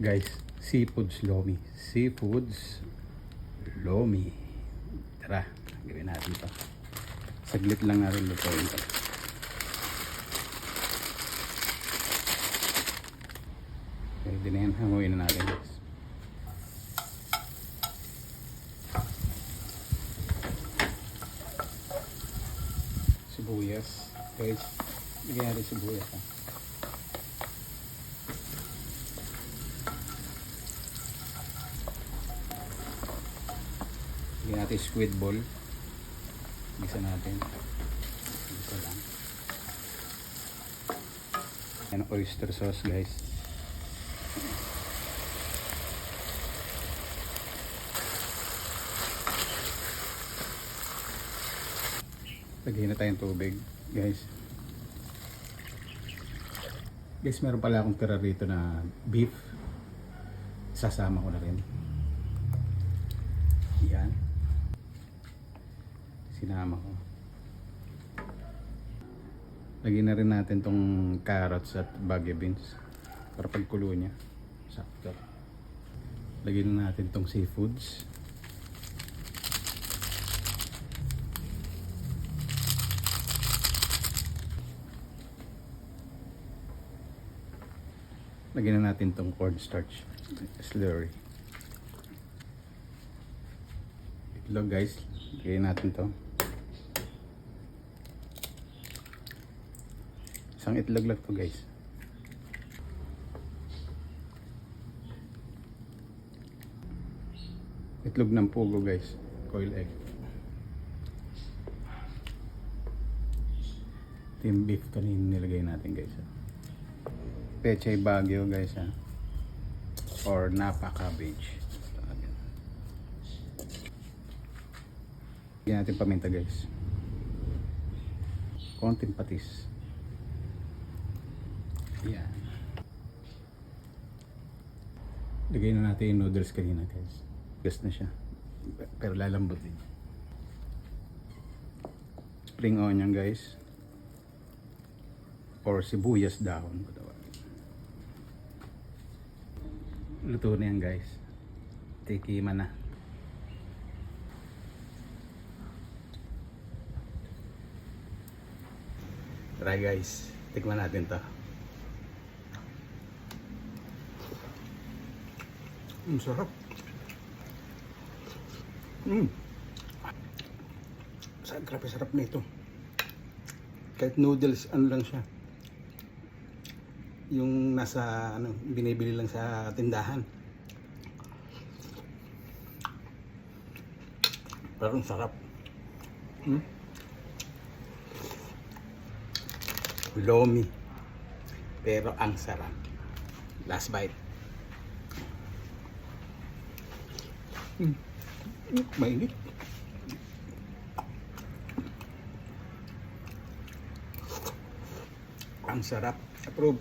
Guys, seafoods lomi. Seafoods lomi. Tara, gawin natin to. Saglit lang natin lutuin to. Pwede na yan, hanguin na natin guys. Sibuyas. Guys, bigyan natin sibuyas ha. Bigyan natin squid ball. Gisa natin. Gisa lang. Yan oyster sauce guys. Lagyan na tayong tubig, guys. Guys, meron pala akong tira rito na beef. Sasama ko na rin. Yan. Sinama ko. Lagyan na rin natin tong carrots at bagyo beans. Para pagkulo niya. Sakto. Lagyan na natin tong seafoods. Lagyan na natin tong cornstarch slurry. Itlog guys, lagyan natin to. Isang itlog lang to guys. Itlog ng pugo guys, coil egg. Yung beef kanina nilagay natin guys. ah. Pechay Baguio guys ha. Or Napa cabbage. Lagyan natin paminta guys. Konting patis. Yan. Lagay na natin yung noodles kanina guys. Gas na siya. Pero lalambot din. Spring onion guys. Or sibuyas dahon. Luto na yan guys. Tikiman na. Try guys. Tikman natin to. Ang sarap. Mm. Sa grabe sarap nito. Kahit noodles, ano lang siya. Yung nasa, ano, binibili lang sa tindahan. Pero ang sarap. Hmm? Lomi. Pero ang sarap. Last bite. Mm. Mm, Mainit. Ang sarap. Approve.